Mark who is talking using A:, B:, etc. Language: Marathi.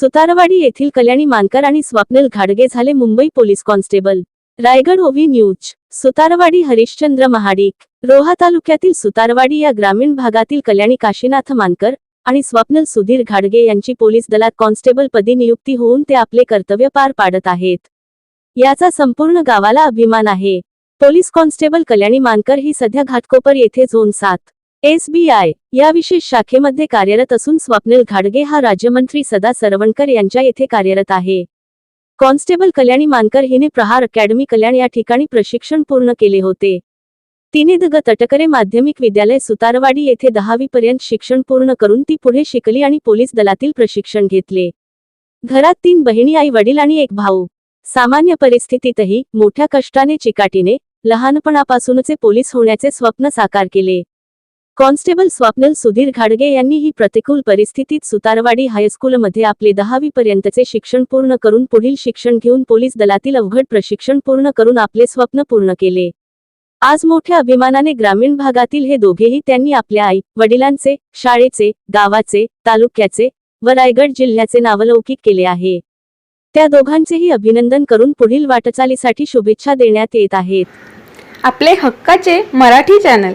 A: सुतारवाडी येथील कल्याणी मानकर आणि स्वप्नील घाडगे झाले Mumbai police constable. Raigad ओव्ही news. Sutarwadi Harishchandra Mahadik. Roha तालुक्यातील सुतारवाडी या ग्रामीण भागातील कल्याणी काशीनाथ मानकर आणि स्वप्नील सुधीर घाडगे यांची पोलीस दलात कॉन्स्टेबल पदी नियुक्ती होऊन ते आपले कर्तव्य पार पाडत आहेत. याचा संपूर्ण गावाला अभिमान आहे. पोलीस कॉन्स्टेबल कल्याणी मानकर ही सध्या घाटकोपर येथे झोन सात. एसबीआय या विशेष शाखेमध्ये कार्यरत असून स्वप्नील घाडगे हा राज्यमंत्री सदा सरवणकर यांच्या येथे कार्यरत आहे. कॉन्स्टेबल कल्याणी मानकर हिने प्रहार अकॅडमी कल्याण या ठिकाणी प्रशिक्षण पूर्ण केले होते. तिने दग तटकरे माध्यमिक विद्यालय सुतारवाडी येथे दहावी पर्यंत शिक्षण पूर्ण करून ती पुढे शिकली आणि पोलीस दलातील प्रशिक्षण घेतले. घरात तीन बहिणी आई वडील आणि एक भाऊ. सामान्य परिस्थितीतही मोठ्या कष्टाने चिकाटीने लहानपणापासूनचे पोलीस होण्याचे स्वप्न साकार केले. कॉन्स्टेबल स्वप्नल सुधीर घाडगे यांनी ही प्रतिकूल परिस्थितीत सुतारवाडी हायस्कूलमध्ये आपले दहावी पर्यंतचे शिक्षण पूर्ण करून पुढील शिक्षण घेऊन पोलीस दलातील अवघड प्रशिक्षण पूर्ण करून आपले स्वप्न पूर्ण केले. आज मोठ्या अभिमानाने ग्रामीण भागातील हे दोघेही त्यांनी आपल्या आई वडिलांचे शाळेचे गावाचे तालुक्याचे व रायगड जिल्ह्याचे नावलौकिक केले आहे. त्या दोघांचेही अभिनंदन करून पुढील वाटचालीसाठी शुभेच्छा देण्यात येत आहेत.
B: आपले हक्काचे मराठी चॅनल